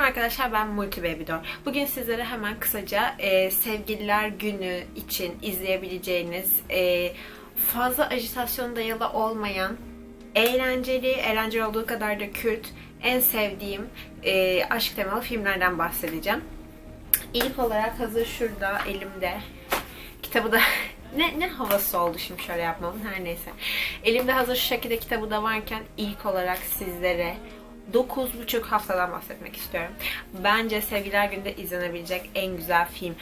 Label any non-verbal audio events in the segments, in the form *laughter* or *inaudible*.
Merhaba arkadaşlar ben Multi Baby Doll. Bugün sizlere hemen kısaca e, Sevgililer Günü için izleyebileceğiniz e, fazla ajitasyon dayalı olmayan eğlenceli, eğlenceli olduğu kadar da kült, en sevdiğim e, aşk temalı filmlerden bahsedeceğim. İlk olarak hazır şurada elimde kitabı da *laughs* ne, ne havası oldu şimdi şöyle yapmamın her neyse. Elimde hazır şu şekilde kitabı da varken ilk olarak sizlere 9,5 haftadan bahsetmek istiyorum. Bence Sevgiler Günü'nde izlenebilecek en güzel film.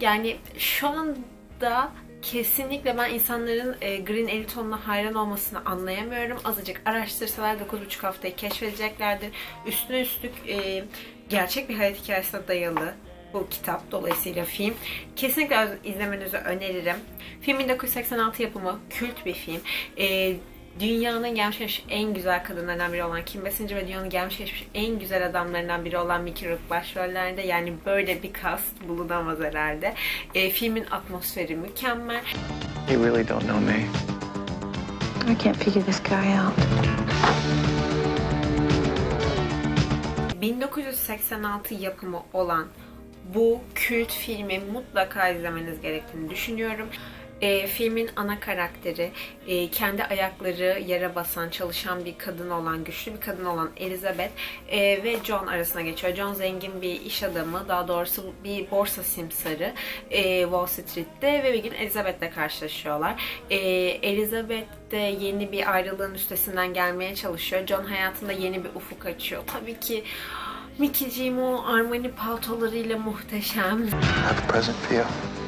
Yani şu anda kesinlikle ben insanların e, Green Eliton'una hayran olmasını anlayamıyorum. Azıcık araştırsalar 9,5 haftayı keşfedeceklerdir. Üstüne üstlük e, gerçek bir hayat hikayesine dayalı bu kitap dolayısıyla film. Kesinlikle izlemenizi öneririm. Film 1986 yapımı kült bir film. E, dünyanın gelmiş geçmiş en güzel kadınlarından biri olan Kim Basinger ve dünyanın gelmiş geçmiş en güzel adamlarından biri olan Mickey Rourke başrollerde. Yani böyle bir cast bulunamaz herhalde. E, filmin atmosferi mükemmel. You really don't know me. I can't figure this guy out. 1986 yapımı olan bu kült filmi mutlaka izlemeniz gerektiğini düşünüyorum. E, filmin ana karakteri e, kendi ayakları yere basan, çalışan bir kadın olan, güçlü bir kadın olan Elizabeth e, ve John arasına geçiyor. John zengin bir iş adamı, daha doğrusu bir borsa simsarı e, Wall Street'te ve bir gün Elizabeth'le karşılaşıyorlar. E, Elizabeth de yeni bir ayrılığın üstesinden gelmeye çalışıyor. John hayatında yeni bir ufuk açıyor. Tabii ki Mickey'ciğim o Armani paltolarıyla muhteşem. Have a present for.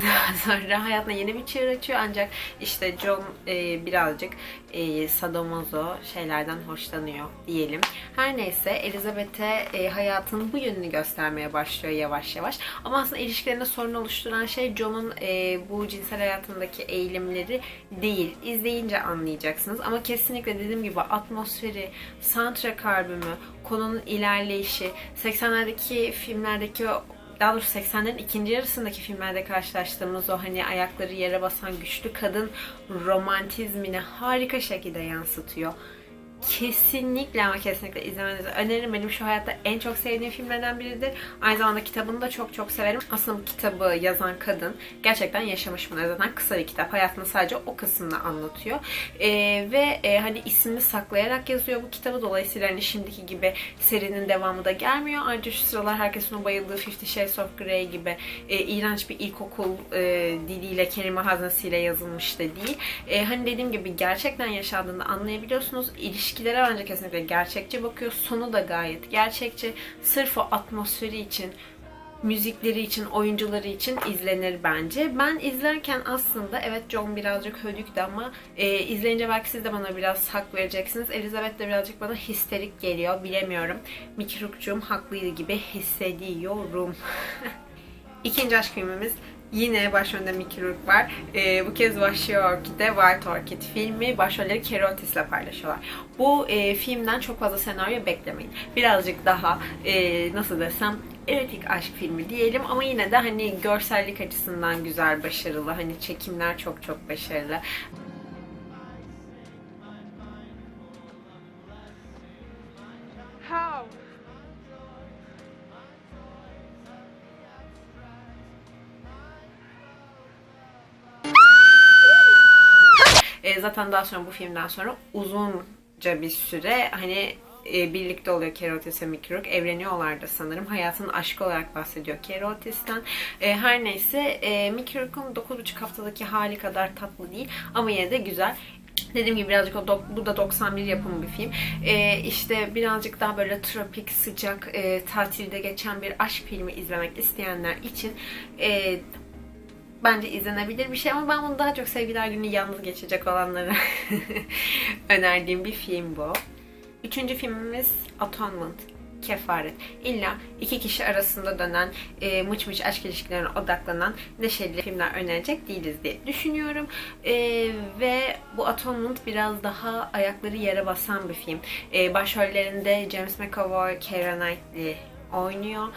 *laughs* Sonra hayatına yeni bir çığır açıyor ancak işte John e, birazcık e, sadomazo şeylerden hoşlanıyor diyelim. Her neyse Elizabeth'e e, hayatının bu yönünü göstermeye başlıyor yavaş yavaş. Ama aslında ilişkilerinde sorun oluşturan şey John'un e, bu cinsel hayatındaki eğilimleri değil. İzleyince anlayacaksınız. Ama kesinlikle dediğim gibi atmosferi, soundtrack albümü, konunun ilerleyişi, 80'lerdeki filmlerdeki daha doğrusu 80'lerin ikinci yarısındaki filmlerde karşılaştığımız o hani ayakları yere basan güçlü kadın romantizmini harika şekilde yansıtıyor. Kesinlikle ama kesinlikle izlemenizi öneririm. Benim şu hayatta en çok sevdiğim filmlerden biridir. Aynı zamanda kitabını da çok çok severim. Aslında bu kitabı yazan kadın gerçekten yaşamış bunu. Zaten kısa bir kitap. Hayatını sadece o kısmını anlatıyor. Ee, ve e, hani ismini saklayarak yazıyor bu kitabı. Dolayısıyla hani şimdiki gibi serinin devamı da gelmiyor. Ayrıca şu sıralar herkesin o bayıldığı Fifty Shades of Grey gibi e, iğrenç bir ilkokul e, diliyle, kelime haznesiyle yazılmış da değil. E, hani dediğim gibi gerçekten yaşadığında anlayabiliyorsunuz. İlişki ilişkilere bence kesinlikle gerçekçi bakıyor. Sonu da gayet gerçekçi. Sırf o atmosferi için, müzikleri için, oyuncuları için izlenir bence. Ben izlerken aslında evet John birazcık hödüktü ama e, izleyince belki siz de bana biraz hak vereceksiniz. Elizabeth de birazcık bana histerik geliyor. Bilemiyorum. Mickey Rourke'cum haklıydı gibi hissediyorum. *laughs* İkinci aşk filmimiz Yine başrolünde Mickey var. Ee, bu kez Vahşi Orkid'de White Orchid filmi başrolleri Carey Otis ile paylaşıyorlar. Bu e, filmden çok fazla senaryo beklemeyin. Birazcık daha e, nasıl desem erotik aşk filmi diyelim ama yine de hani görsellik açısından güzel, başarılı. Hani çekimler çok çok başarılı. Zaten daha sonra bu filmden sonra uzunca bir süre hani e, birlikte oluyor Kerotis ve Mickey Rourke. Evleniyorlar da sanırım. Hayatının aşkı olarak bahsediyor Kerotis'ten. E, her neyse e, Mickey Rourke'un 9,5 haftadaki hali kadar tatlı değil ama yine de güzel. Dediğim gibi birazcık o bu da 91 yapımı bir film. Ee, işte birazcık daha böyle tropik, sıcak, e, tatilde geçen bir aşk filmi izlemek isteyenler için e, bence izlenebilir bir şey ama ben bunu daha çok sevgiler günü yalnız geçecek olanlara *laughs* önerdiğim bir film bu. Üçüncü filmimiz Atonement. Kefaret. İlla iki kişi arasında dönen e, mıç mıç aşk ilişkilerine odaklanan neşeli filmler önerecek değiliz diye düşünüyorum. E, ve bu Atonement biraz daha ayakları yere basan bir film. E, başrollerinde James McAvoy, Keira Knightley oynuyor.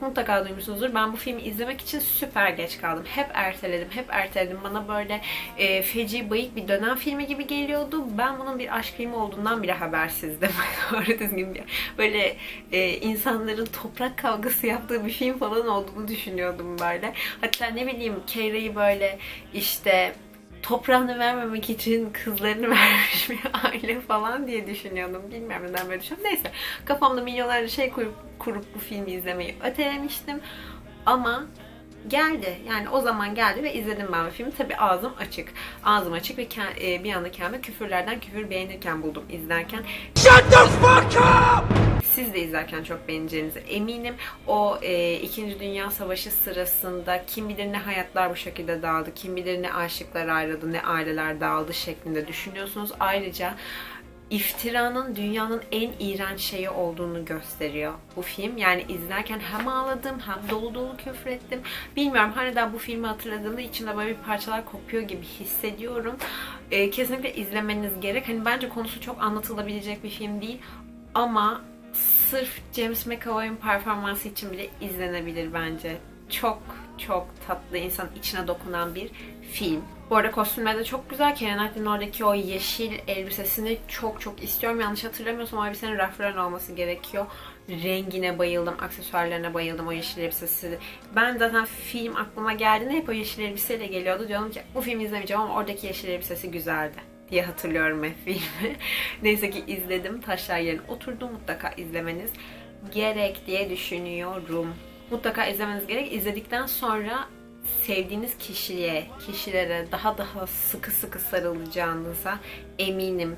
Mutlaka duymuşsunuzdur. Ben bu filmi izlemek için süper geç kaldım. Hep erteledim, hep erteledim. Bana böyle e, feci, bayık bir dönem filmi gibi geliyordu. Ben bunun bir aşk filmi olduğundan bile habersizdim. *laughs* Doğru düzgün bir böyle e, insanların toprak kavgası yaptığı bir film falan olduğunu düşünüyordum böyle. Hatta ne bileyim Keira'yı böyle işte toprağını vermemek için kızlarını *laughs* vermiş bir aile falan diye düşünüyordum. Bilmiyorum neden böyle düşünüyorum. Neyse kafamda milyonlarca şey kurup, kurup bu filmi izlemeyi ötelemiştim. Ama geldi. Yani o zaman geldi ve izledim ben bu filmi. Tabi ağzım açık. Ağzım açık ve e, bir anda kendimi küfürlerden küfür beğenirken buldum izlerken. Siz de izlerken çok beğeneceğinize eminim. O e, İkinci Dünya Savaşı sırasında kim bilir ne hayatlar bu şekilde dağıldı, kim bilir ne aşıklar ayrıldı, ne aileler dağıldı şeklinde düşünüyorsunuz. Ayrıca iftiranın dünyanın en iğrenç şeyi olduğunu gösteriyor bu film. Yani izlerken hem ağladım hem dolu dolu küfrettim. Bilmiyorum hani daha bu filmi hatırladığımda içimde böyle bir parçalar kopuyor gibi hissediyorum. Ee, kesinlikle izlemeniz gerek. Hani bence konusu çok anlatılabilecek bir film değil. Ama sırf James McAvoy'un performansı için bile izlenebilir bence. Çok çok tatlı, insan içine dokunan bir film. Bu arada kostümler de çok güzel. Kenan Knightley'nin oradaki o yeşil elbisesini çok çok istiyorum. Yanlış hatırlamıyorsam o elbisenin rafların olması gerekiyor. Rengine bayıldım, aksesuarlarına bayıldım o yeşil elbisesi. Ben zaten film aklıma geldiğinde hep o yeşil elbiseyle geliyordu. Diyordum ki bu filmi izlemeyeceğim ama oradaki yeşil elbisesi güzeldi diye hatırlıyorum filmi. *laughs* Neyse ki izledim. Taşlar yerine oturdu. Mutlaka izlemeniz gerek diye düşünüyorum. Mutlaka izlemeniz gerek. İzledikten sonra sevdiğiniz kişiliğe, kişilere daha daha sıkı sıkı sarılacağınıza eminim.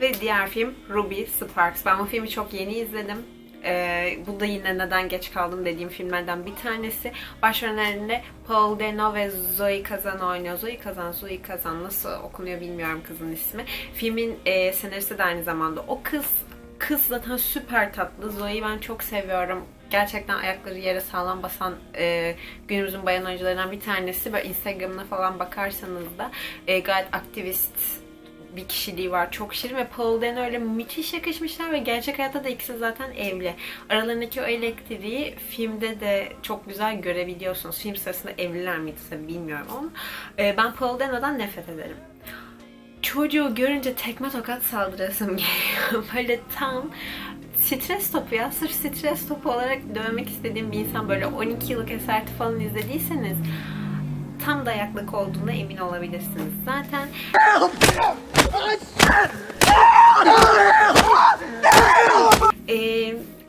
Ve diğer film Ruby Sparks. Ben bu filmi çok yeni izledim. Ee, bu da yine neden geç kaldım dediğim filmlerden bir tanesi. Başrollerinde Paul Dano ve Zoe Kazan oynuyor. Zoe Kazan, Zoe Kazan nasıl okunuyor bilmiyorum kızın ismi. Filmin e, senaristi de aynı zamanda o kız. Kız zaten süper tatlı. Zoe'yi ben çok seviyorum. Gerçekten ayakları yere sağlam basan e, günümüzün bayan oyuncularından bir tanesi. Böyle Instagram'ına falan bakarsanız da e, gayet aktivist bir kişiliği var. Çok şirin ve Paul Dano öyle müthiş yakışmışlar ve gerçek hayatta da ikisi zaten evli. Aralarındaki o elektriği filmde de çok güzel görebiliyorsunuz. Film sırasında evliler miydi bilmiyorum ama e, ben Paul Dano'dan nefret ederim. Çocuğu görünce tekme tokat saldırasım *laughs* geliyor. Böyle tam stres topu ya. Sırf stres topu olarak dövmek istediğim bir insan böyle 12 yıllık eserti falan izlediyseniz tam dayaklık olduğuna emin olabilirsiniz. Zaten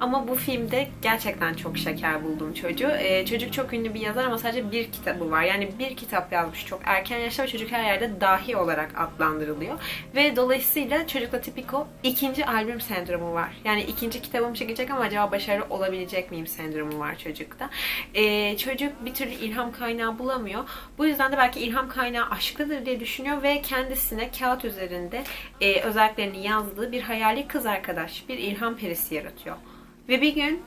ama bu filmde gerçekten çok şeker buldum çocuğu. Ee, çocuk çok ünlü bir yazar ama sadece bir kitabı var. Yani bir kitap yazmış çok erken yaşta ve çocuk her yerde dahi olarak adlandırılıyor. Ve dolayısıyla çocukta tipik o ikinci albüm sendromu var. Yani ikinci kitabım çıkacak ama acaba başarılı olabilecek miyim sendromu var çocukta. Ee, çocuk bir türlü ilham kaynağı bulamıyor. Bu yüzden de belki ilham kaynağı aşkıdır diye düşünüyor ve kendisine kağıt üzerinde e, özelliklerini yazdığı bir hayali kız arkadaş, bir ilham perisi yaratıyor. Ve bir gün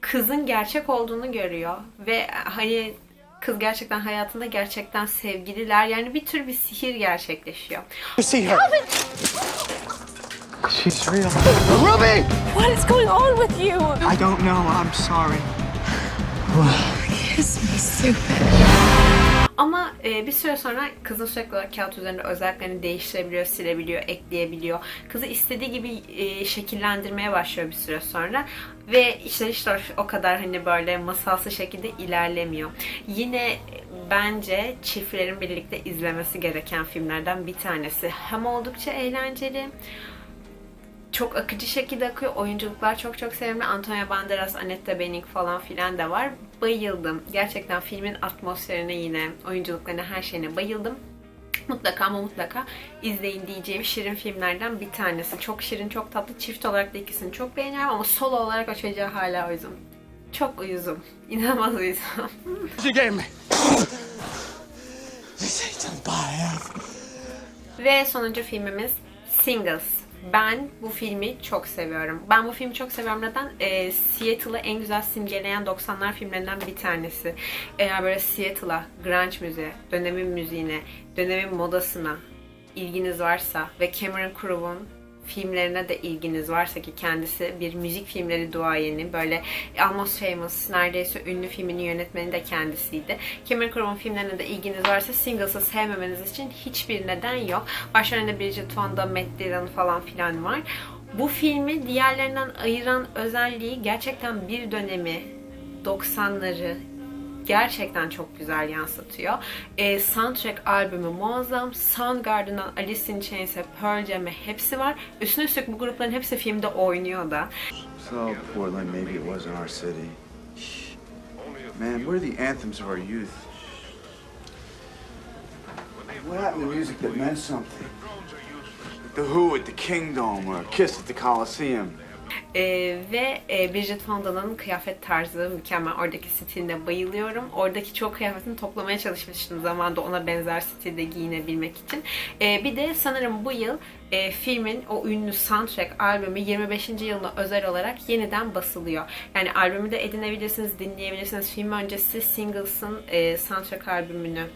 kızın gerçek olduğunu görüyor ve hani kız gerçekten hayatında gerçekten sevgililer yani bir tür bir sihir gerçekleşiyor. You see her? She's real. Ruby! What is going on with you? I don't know. I'm sorry. Kiss me, stupid. Ama e, bir süre sonra kızın sürekli olarak kağıt üzerinde özelliklerini değiştirebiliyor, silebiliyor, ekleyebiliyor. Kızı istediği gibi e, şekillendirmeye başlıyor bir süre sonra. Ve işler işte o kadar hani böyle masalsı şekilde ilerlemiyor. Yine bence çiftlerin birlikte izlemesi gereken filmlerden bir tanesi. Hem oldukça eğlenceli, çok akıcı şekilde akıyor. Oyunculuklar çok çok sevimli. Antonio Banderas, Annette Bening falan filan da var. Bayıldım. Gerçekten filmin atmosferine yine, oyunculuklarına, her şeyine bayıldım. Mutlaka ama mutlaka izleyin diyeceğim şirin filmlerden bir tanesi. Çok şirin, çok tatlı. Çift olarak da ikisini çok beğeniyorum ama solo olarak o çocuğa hala uyuzum. Çok uyuzum. İnanılmaz uyuzum. Ve sonuncu filmimiz Singles. Ben bu filmi çok seviyorum. Ben bu filmi çok seviyorum. Neden? Ee, Seattle'ı en güzel simgeleyen 90'lar filmlerinden bir tanesi. Eğer böyle Seattle'a, grunge müziğe, dönemin müziğine, dönemin modasına ilginiz varsa ve Cameron Crowe'un filmlerine de ilginiz varsa ki kendisi bir müzik filmleri duayeni böyle Almost Famous neredeyse ünlü filminin yönetmeni de kendisiydi. Cameron Crowe'un filmlerine de ilginiz varsa Singles'ı sevmemeniz için hiçbir neden yok. Başlarında Bridget Fonda, Matt Dillon falan filan var. Bu filmi diğerlerinden ayıran özelliği gerçekten bir dönemi 90'ları gerçekten çok güzel yansıtıyor. E, soundtrack albümü muazzam. Soundgarden'dan Alice in Chains'e, Pearl Jam'e hepsi var. Üstüne üstlük bu grupların hepsi filmde oynuyor da. So, Portland, maybe it wasn't our city. Man, what are the anthems of our youth? What happened to music that meant something? The Who at the Kingdom or Kiss at the Coliseum. Ee, ve e, Bridget Fonda'nın kıyafet tarzı mükemmel. Oradaki stiline bayılıyorum. Oradaki çoğu kıyafetini toplamaya çalışmıştım zamanda ona benzer stilde giyinebilmek için. Ee, bir de sanırım bu yıl e, filmin o ünlü soundtrack albümü 25. yılına özel olarak yeniden basılıyor. Yani albümü de edinebilirsiniz, dinleyebilirsiniz. Film öncesi Singles'ın e, soundtrack albümünü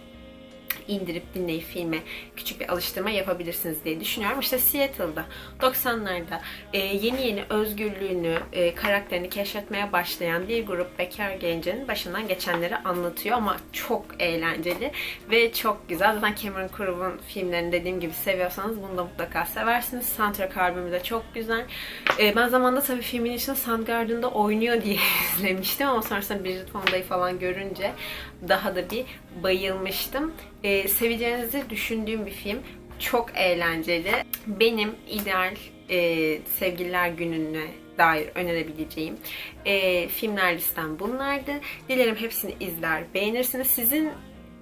indirip dinleyip filme küçük bir alıştırma yapabilirsiniz diye düşünüyorum. İşte Seattle'da 90'larda e, yeni yeni özgürlüğünü, e, karakterini keşfetmeye başlayan bir grup bekar gencin başından geçenleri anlatıyor ama çok eğlenceli ve çok güzel. Zaten Cameron Crowe'un filmlerini dediğim gibi seviyorsanız bunu da mutlaka seversiniz. Soundtrack albümü de çok güzel. E, ben zamanında tabii filmin içinde Soundgarden'da oynuyor diye *laughs* izlemiştim ama sonrasında Bridget Fonda'yı falan görünce daha da bir bayılmıştım. Ee, seveceğinizi düşündüğüm bir film. Çok eğlenceli. Benim ideal e, sevgililer gününe dair önerebileceğim e, filmler listem bunlardı. Dilerim hepsini izler, beğenirsiniz. Sizin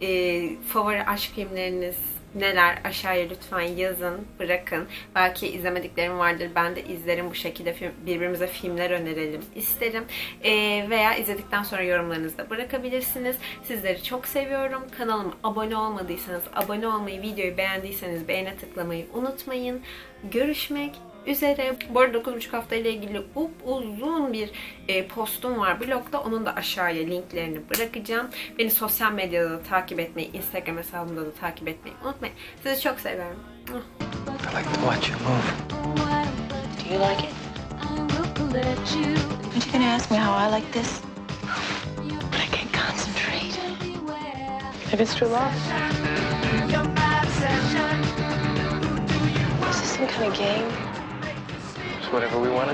e, favori aşk filmleriniz neler aşağıya lütfen yazın, bırakın. Belki izlemediklerim vardır. Ben de izlerim bu şekilde film, birbirimize filmler önerelim isterim. Ee, veya izledikten sonra yorumlarınızı da bırakabilirsiniz. Sizleri çok seviyorum. Kanalıma abone olmadıysanız abone olmayı, videoyu beğendiyseniz beğene tıklamayı unutmayın. Görüşmek üzere. Bu arada 9,5 hafta ile ilgili up uzun bir e, postum var blogda. Onun da aşağıya linklerini bırakacağım. Beni sosyal medyada da takip etmeyi, Instagram hesabımda da takip etmeyi unutmayın. Sizi çok seviyorum. I like to watch you move. Do you like it? Aren't you gonna ask me how I like this? But I can't concentrate. Maybe it's true love. Is this some kind of game? It's whatever we want to